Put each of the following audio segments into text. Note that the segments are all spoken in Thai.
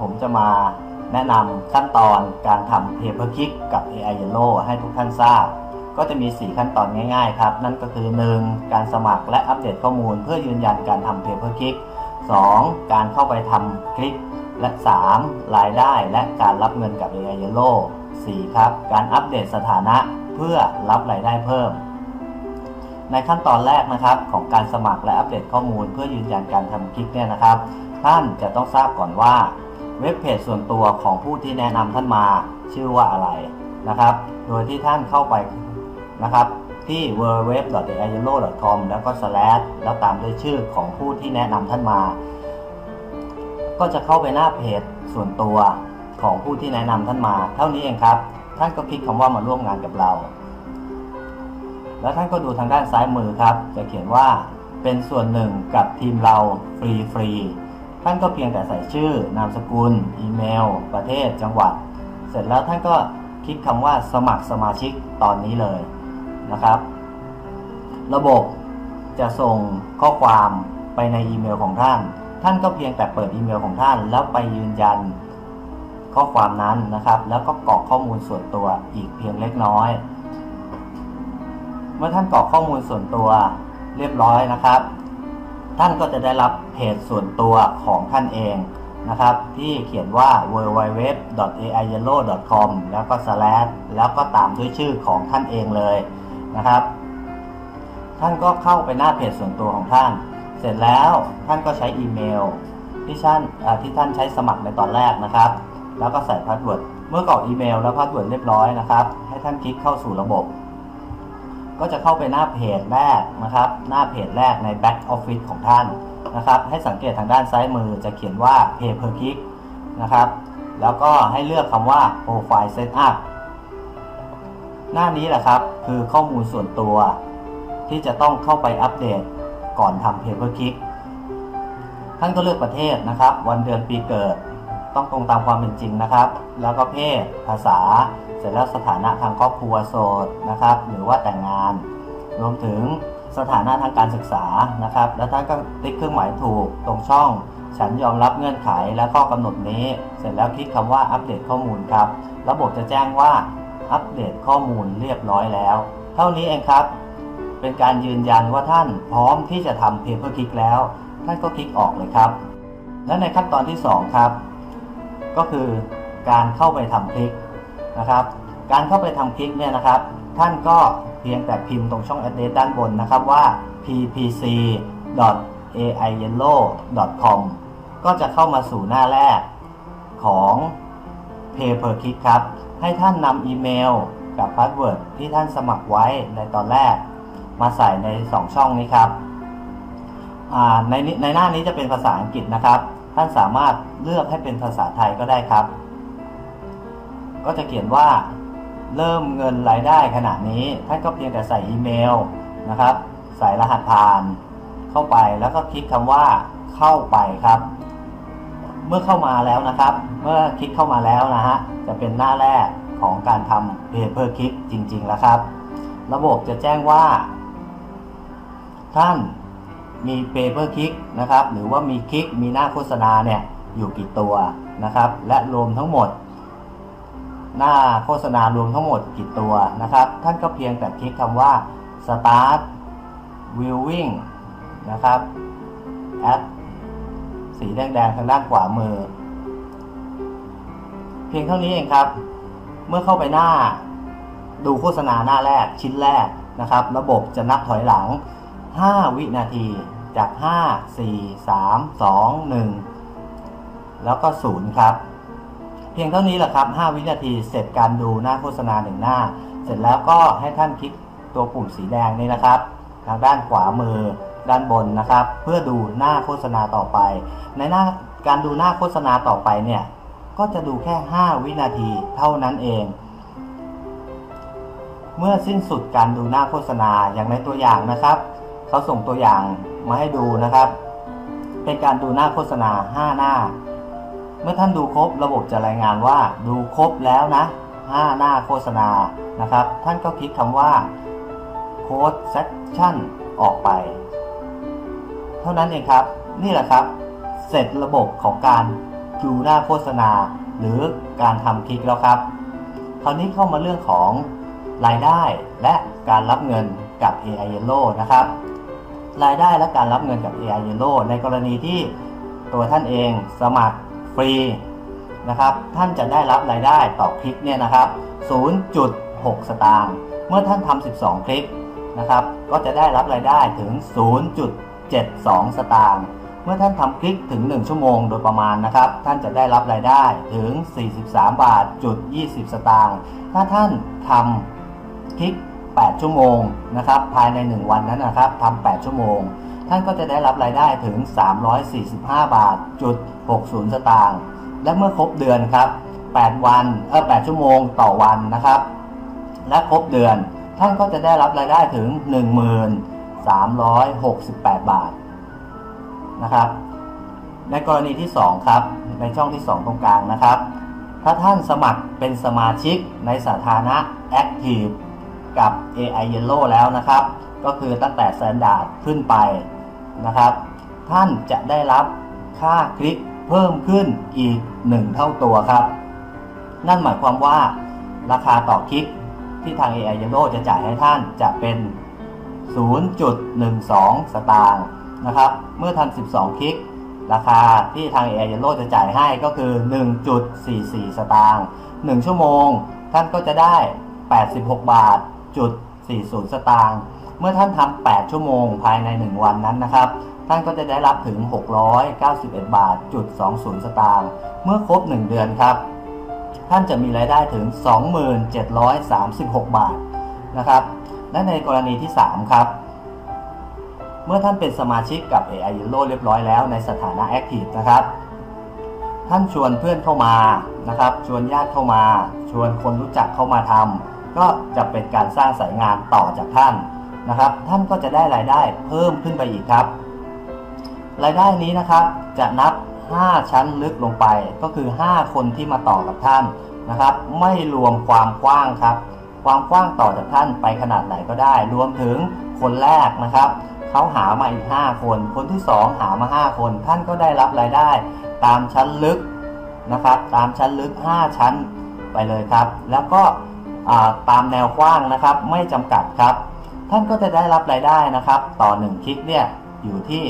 ผมจะมาแนะนำขั้นตอนการทำ Paper Click กับ AI Yellow ให้ทุกท่านทราบ ก็จะมี 4 ขั้นตอนง่ายๆครับ นั่นก็คือ 1. การสมัครและอัปเดตข้อมูลเพื่อยืนยันการทำ Paper Click 2. การเข้าไปทำคลิก และ 3. รายได้และการรับเงินกับ AI Yellow 4. ครับ การอัปเดตสถานะเพื่อรับรายได้เพิ่ม ในขั้นตอนแรกนะครับของการสมัครและอัปเดตข้อมูลเพื่อยืนยันการทำคลิกเนี่ยนะครับ ท่านจะต้องทราบก่อนว่า เว็บเพจส่วนตัวของผู้ที่แนะนำท่านมาชื่อว่าอะไรนะครับ โดยที่ท่านเข้าไปนะครับที่ www.ayellow.com แล้วก็ slash แล้วตามด้วยชื่อของผู้ที่แนะนำท่านมา ก็จะเข้าไปหน้าเพจส่วนตัวของผู้ที่แนะนำท่านมา เท่านี้เองครับ ท่านก็คลิกคำว่ามาร่วมงานกับเรา แล้วท่านก็ดูทางด้านซ้ายมือครับ จะเขียนว่าเป็นส่วนหนึ่งกับทีมเราฟรีฟรี ท่านก็เพียงแต่ใส่ชื่อนามสกุล อีเมล ประเทศ จังหวัด เสร็จแล้วท่านก็คลิกคำว่าสมัครสมาชิกตอนนี้เลยนะครับ ระบบจะส่งข้อความไปในอีเมลของท่าน ท่านก็เพียงแต่เปิดอีเมลของท่าน แล้วไปยืนยันข้อความนั้นนะครับ แล้วก็กรอกข้อมูลส่วนตัวอีกเพียงเล็กน้อย เมื่อท่านกรอกข้อมูลส่วนตัวเรียบร้อยนะครับ ท่านก็จะได้รับเพจส่วนตัวของท่านเองนะครับ ที่เขียนว่า www.aiyellow.com แล้วก็ slash แล้วก็ตามด้วยชื่อของท่านเองเลยนะครับ ท่านก็เข้าไปหน้าเพจส่วนตัวของท่าน เสร็จแล้วท่านก็ใช้อีเมล ที่ท่านที่ท่านใช้สมัครในตอนแรกนะครับ แล้วก็ใส่พาสเวิร์ดเมื่อกรอกอีเมลแล้วพาสเวิร์ดเรียบร้อยนะครับ ให้ท่านคลิกเข้าสู่ระบบ ก็จะเข้าไปหน้าเพจแรกนะครับ หน้าเพจแรกใน Back Office ของท่านนะครับ ให้สังเกตทางด้านซ้ายมือจะเขียนว่า Pay per click นะครับ แล้วก็ให้เลือกคำว่า Profile Setup หน้านี้แหละครับคือข้อมูลส่วนตัวที่จะต้องเข้าไปอัปเดตก่อนทำ Pay per click ท่านก็เลือกประเทศนะครับ วันเดือนปีเกิด ต้องตรงตามความเป็นจริงนะครับ แล้วก็เพศภาษา เสร็จแล้วสถานะทางครอบครัวโสดนะครับ หรือว่าแต่งงาน รวมถึงสถานะทางการศึกษานะครับ แล้วท่านก็ติ๊กเครื่องหมายถูกตรงช่อง ฉันยอมรับเงื่อนไขและข้อกำหนดนี้ เสร็จแล้วคลิกคำว่าอัปเดตข้อมูลครับ ระบบจะแจ้งว่าอัปเดตข้อมูลเรียบร้อยแล้ว เท่านี้เองครับ เป็นการยืนยันว่าท่านพร้อมที่จะทำ Paper Click แล้ว ท่านก็คลิกออกเลยครับ และในขั้นตอนที่ 2 ครับ ก็คือการเข้าไปทำคลิกนะครับ การเข้าไปทำคลิกเนี่ยนะครับ ท่านก็เพียงแต่พิมพ์ตรงช่อง address ด้านบนนะครับว่า ppc.aiyellow.com ก็จะเข้ามาสู่หน้าแรกของ Pay per click ครับ ให้ท่านนำอีเมลกับพาสเวิร์ดที่ท่านสมัครไว้ในตอนแรก มาใส่ใน 2 ช่องนี้ครับในในหน้านี้จะเป็นภาษาอังกฤษนะครับ ท่านสามารถเลือกให้เป็นภาษาไทยก็ได้ครับ ก็จะเขียนว่า เริ่มเงินรายได้ขณะนี้ ท่านก็เพียงแต่ใส่อีเมลนะครับ ใส่รหัสผ่าน เข้าไปแล้วก็คลิกคำว่าเข้าไปครับ เมื่อเข้ามาแล้วนะครับ เมื่อคลิกเข้ามาแล้วนะฮะจะเป็นหน้าแรกของการทำ Paper Click จริง ๆ แล้วครับ ระบบจะแจ้งว่า ท่าน มี Paper Click นะครับหรือว่ามีคลิกมีหน้าโฆษณาเนี่ยอยู่กี่ตัวนะครับและรวมทั้งหมด หน้าโฆษณารวมทั้งหมดกี่ตัวนะครับ ท่านก็เพียงแต่คลิกคำว่า start viewing นะครับ add สีแดงๆทางด้านขวามือ เพียงเท่านี้เองครับ เมื่อเข้าไปหน้าดูโฆษณาหน้าแรกชิ้นแรกนะครับ ระบบจะนับถอยหลัง 5 วินาทีจาก 5 4 3 2 1 แล้วก็ 0 ครับ เพียงเท่านี้แหละครับ 5 วินาทีเสร็จการดูหน้าโฆษณาหนึ่งหน้า เสร็จแล้วก็ให้ท่านคลิกตัวปุ่มสีแดงนี้นะครับ ทางด้านขวามือด้านบนนะครับ เพื่อดูหน้าโฆษณาต่อไป ในหน้าการดูหน้าโฆษณาต่อไปเนี่ยก็จะดูแค่ 5 วินาทีเท่านั้นเอง เมื่อสิ้นสุดการดูหน้าโฆษณาอย่างในตัวอย่างนะครับ เขาส่งตัวอย่างมาให้ดูนะครับ เป็นการดูหน้าโฆษณา 5 หน้า เมื่อท่านดูครบระบบจะรายงานว่าดูครบแล้วนะ 5 หน้าโฆษณานะครับ ท่านก็คลิกคำว่า Code Section ออกไป เท่านั้นเองครับ นี่แหละครับ เสร็จระบบของการดูหน้าโฆษณา หรือการทำคลิกแล้วครับ คราวนี้เข้ามาเรื่องของรายได้และการรับเงินกับ AI Yellow นะครับ รายได้และการรับเงินกับ AI Yellow ในกรณีที่ตัวท่านเองสมัครฟรีนะครับท่านจะได้รับรายได้ต่อคลิกเนี่ยนะครับ 0.6 สตางค์เมื่อท่านทำ 12 คลิกนะครับก็จะได้รับรายได้ถึง 0.72 สตางค์เมื่อท่านทำคลิกถึง 1 ชั่วโมงโดยประมาณนะครับ ท่านจะได้รับรายได้ถึง 43 บาทจุด20 สตางค์ถ้าท่านทำคลิก 8 ชั่วโมงนะครับภายใน 1 วันนั้นนะครับทำ8ชั่วโมง ท่านก็จะได้รับรายได้ถึง 345 บาทจุด60 สตางค์และเมื่อครบเดือนครับ 8 วันเออ8ชั่วโมงต่อวันนะครับ และครบเดือนท่านก็จะได้รับรายได้ถึง 1368 บาทนะครับในกรณีที่ 2 ครับ ในช่องที่ 2 ตรงกลางนะครับ ถ้าท่านสมัครเป็นสมาชิกในสถานะ Active กับ AI Yellow แล้วนะครับ ก็คือตั้งแต่ Standard ขึ้นไปนะครับ ท่านจะได้รับค่าคลิกเพิ่มขึ้นอีก 1 เท่าตัวครับ นั่นหมายความว่าราคาต่อคลิกที่ทาง AI Yellow จะจ่ายให้ท่านจะเป็น 0.12 สตางค์นะครับ เมื่อทำ 12 คลิก ราคาที่ทาง AI Yellow จะจ่ายให้ก็คือ 1.44 สตางค์1ชั่วโมง ท่านก็จะได้ 86 บาท จุด40 สตางค์ เมื่อท่านทำ 8 ชั่วโมงภายใน 1 วันนั้นนะครับ ท่านก็จะได้รับถึง 691 บาทจุด20 สตางค์ เมื่อครบ 1 เดือนครับ ท่านจะมีรายได้ถึง 2736 บาทนะครับและในกรณีที่ 3 ครับ เมื่อท่านเป็นสมาชิกกับ AI Yellow เรียบร้อยแล้วในสถานะ Active นะครับท่านชวนเพื่อนเข้ามานะครับ ชวนญาติเข้ามา ชวนคนรู้จักเข้ามาทำ ก็จะเป็นการสร้างสายงานต่อจากท่านนะครับ ท่านก็จะได้รายได้เพิ่มขึ้นไปอีกครับ รายได้นี้นะครับจะนับ 5 ชั้นลึกลงไป ก็คือ 5 คนที่มาต่อกับท่านนะครับ ไม่รวมความกว้างครับ ความกว้างต่อจากท่านไปขนาดไหนก็ได้ รวมถึงคนแรกนะครับเขาหามาอีก 5 คน คนที่ 2 หามา 5 คน ท่านก็ได้รับรายได้ตามชั้นลึกนะครับ ตามชั้นลึก 5 ชั้นไปเลยครับ แล้วก็ ตามแนวกว้างนะครับ ไม่จำกัดครับ ท่านก็จะได้รับรายได้นะครับ ต่อ 1 คลิกเนี่ยอยู่ที่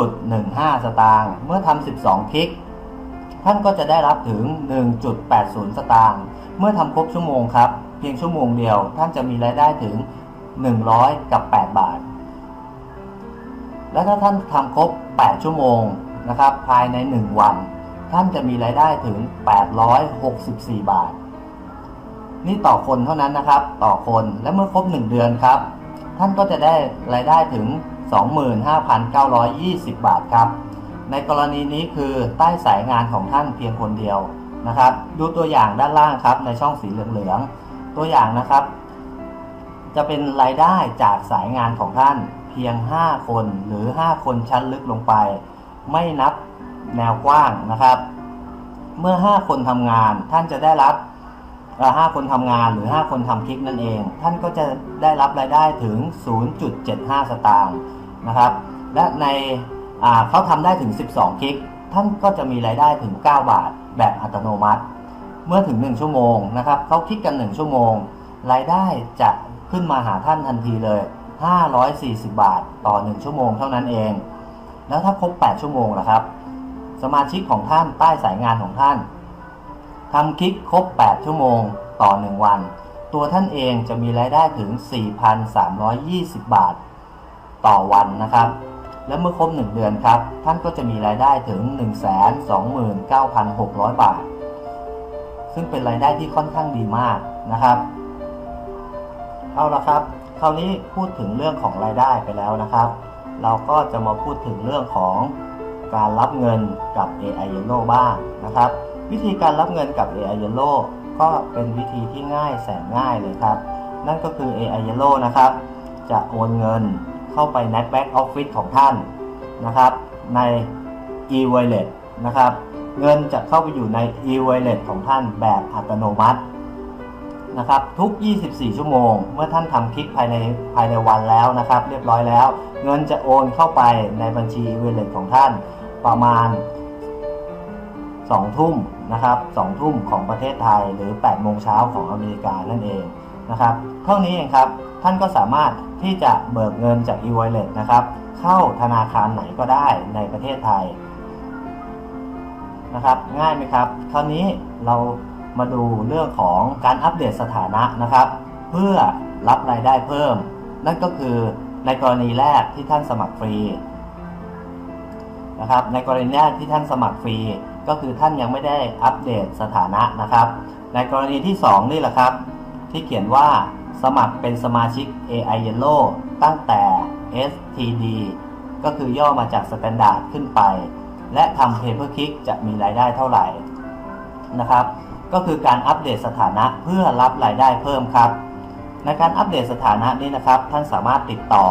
0.15 สตางค์เมื่อทำ 12 คลิก ท่านก็จะได้รับถึง 1.80 สตางค์เมื่อทำครบชั่วโมงครับ เพียงชั่วโมงเดียว ท่านจะมีรายได้ถึง 100 กับ 8 บาท และถ้าท่านทำครบ 8 ชั่วโมงนะครับ ภายใน 1 วัน ท่านจะมีรายได้ถึง 864 บาท นี่ต่อคนเท่านั้นนะครับ ต่อคนและเมื่อครบ 1 เดือนครับ ท่านก็จะได้รายได้ถึง 25,920 บาทครับ ในกรณีนี้คือใต้สายงานของท่านเพียงคนเดียวนะครับ ดูตัวอย่างด้านล่างครับในช่องสีเหลืองๆตัวอย่างนะครับ จะเป็นรายได้จากสายงานของท่านเพียง 5 คนหรือ 5 คนชั้นลึกลงไป ไม่นับแนวกว้างนะครับ เมื่อ 5 คนทำงานท่านจะได้รับ ห้าคนทำงานหรือ 5 คนทำคลิกนั่นเอง ท่านก็จะได้รับรายได้ถึง 0.75 สตางค์นะครับ และในเขาทำได้ถึง 12 คลิกท่านก็จะมีรายได้ถึง 9 บาทแบบอัตโนมัติ เมื่อถึง 1 ชั่วโมงนะครับเขาคลิกกัน 1 ชั่วโมง รายได้จะขึ้นมาหาท่านทันทีเลย 540 บาทต่อ 1 ชั่วโมงเท่านั้นเอง แล้วถ้าครบ 8 ชั่วโมงล่ะครับ สมาชิกของท่านใต้สายงานของท่าน ทำคลิกครบ 8 ชั่วโมงต่อ 1 วัน ตัวท่านเองจะมีรายได้ถึง 4,320 บาท ต่อวันนะครับ และเมื่อครบ 1 เดือนครับ ท่านก็จะมีรายได้ถึง 129,600 บาท ซึ่งเป็นรายได้ที่ค่อนข้างดีมากนะครับ เอาละครับ คราวนี้พูดถึงเรื่องของรายได้ไปแล้วนะครับ เราก็จะมาพูดถึงเรื่องของการรับเงินกับ AI Yellow บ้างนะครับ วิธีการรับเงินกับ AI Yellow ก็เป็นวิธีที่ง่ายแสนง่ายเลยครับ นั่นก็คือ AI Yellow นะครับ จะโอนเงินเข้าไปใน Back Office ของท่านนะครับ ใน e-wallet นะครับ เงินจะเข้าไปอยู่ใน e-wallet ของท่านแบบอัตโนมัตินะครับทุก 24 ชั่วโมง เมื่อท่านทำคลิกภายในภายในวันแล้วนะครับ เรียบร้อยแล้ว เงินจะโอนเข้าไปในบัญชี e-wallet ของท่านประมาณ 2 ทุ่มนะครับ2ทุ่มของประเทศไทยหรือ 8 โมงเช้าของอเมริกานั่นเองนะครับเท่านี้เองครับท่านก็สามารถที่จะเบิกเงินจาก e-wallet นะครับเข้าธนาคารไหนก็ได้ในประเทศไทยนะครับง่ายไหมครับคราวนี้เรามาดูเรื่องของการอัปเดตสถานะนะครับ เพื่อรับรายได้เพิ่ม นั่นก็คือในกรณีแรกที่ท่านสมัครฟรีนะครับในกรณีแรกที่ท่านสมัครฟรี ก็คือท่านยังไม่ได้อัปเดตสถานะนะครับ ในกรณีที่ 2 นี่แหละครับ ที่เขียนว่าสมัครเป็นสมาชิก AI Yellow ตั้งแต่ STD ก็คือย่อมาจาก Standard ขึ้นไป และทำ Pay per Click จะมีรายได้เท่าไหร่นะครับ ก็คือการอัปเดตสถานะเพื่อรับรายได้เพิ่มครับ ในการอัปเดตสถานะนี้นะครับ ท่านสามารถติดต่อ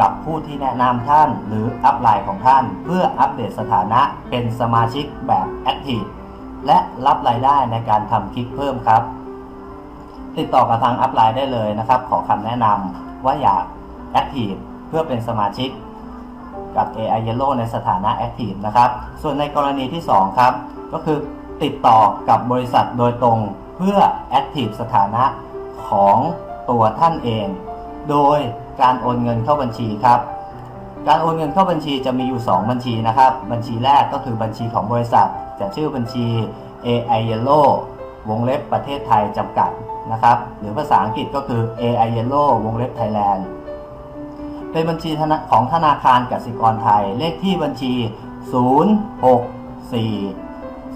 กับผู้ที่แนะนำท่านหรืออัปไลน์ของท่าน เพื่ออัปเดตสถานะเป็นสมาชิกแบบ Active และรับรายได้ในการทำคลิกเพิ่มครับ ติดต่อกับทางอัปไลน์ได้เลยนะครับ ขอคำแนะนำว่าอยาก Active เพื่อเป็นสมาชิกกับ AI Yellow ในสถานะ Active นะครับ ส่วนในกรณีที่ 2 ครับ ก็คือติดต่อกับบริษัทโดยตรงเพื่อ Active สถานะของตัวท่านเอง โดย การโอนเงินเข้าบัญชีครับ การโอนเงินเข้าบัญชีจะมีอยู่ 2 บัญชีนะครับ บัญชีแรกก็คือบัญชีของบริษัท จะชื่อบัญชี AI Yellow วงเล็บประเทศไทยจำกัดนะครับ หรือภาษาอังกฤษก็คือ AI Yellow วงเล็บ Thailand เป็นบัญชีของธนาคารกสิกรไทย เลขที่บัญชี 064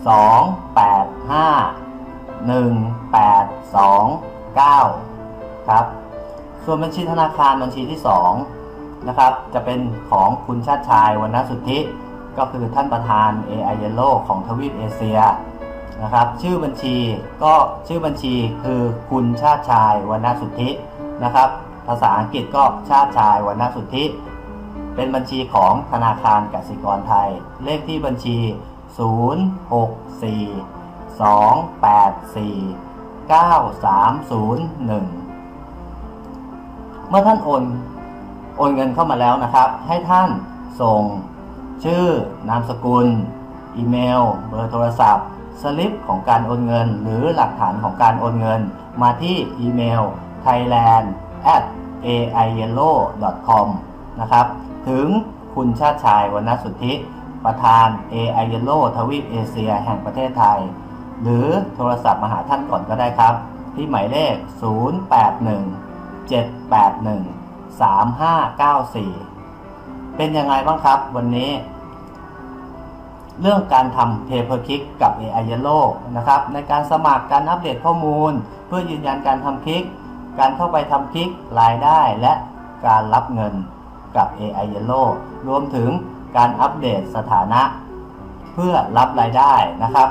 285 1829 ครับ ส่วนบัญชีธนาคารบัญชีที่2นะครับจะเป็นของคุณชาติชายวรรณสุทธิ ก็คือท่านประธาน AI y e l l o ของทวีปเอเชียนะครับชื่อบัญชีก็ชื่อบัญชีคือคุณชาติชายวรรณสุทธินะครับภาษาอังกฤษก็ชาติชายวรรณสุทธิ เป็นบัญชีของธนาคารกสิกรไทย เลขที่บัญชี 064-284-9301 เมื่อท่านโอนโอนเงินเข้ามาแล้วนะครับ ให้ท่านส่งชื่อนามสกุล อีเมล เบอร์โทรศัพท์ สลิปของการโอนเงิน หรือหลักฐานของการโอนเงิน มาที่อีเมล thailand at aiyellow com นะครับ ถึงคุณชาติชายวรรณสุทธิ ประธาน AI Yellow ทวีปเอเชีย แห่งประเทศไทย หรือโทรศัพท์มาหาท่านก่อนก็ได้ครับ ที่หมายเลข 081 781 3594 เป็นยังไงบ้างครับวันนี้ เรื่องการทำ Pay per Click กับ AI Yellow นะครับ ในการสมัครการอัปเดตข้อมูล เพื่อยืนยันการทำคลิก การเข้าไปทำคลิกรายได้และการรับเงินกับ AI Yellow รวมถึงการอัปเดตสถานะ เพื่อรับรายได้นะครับ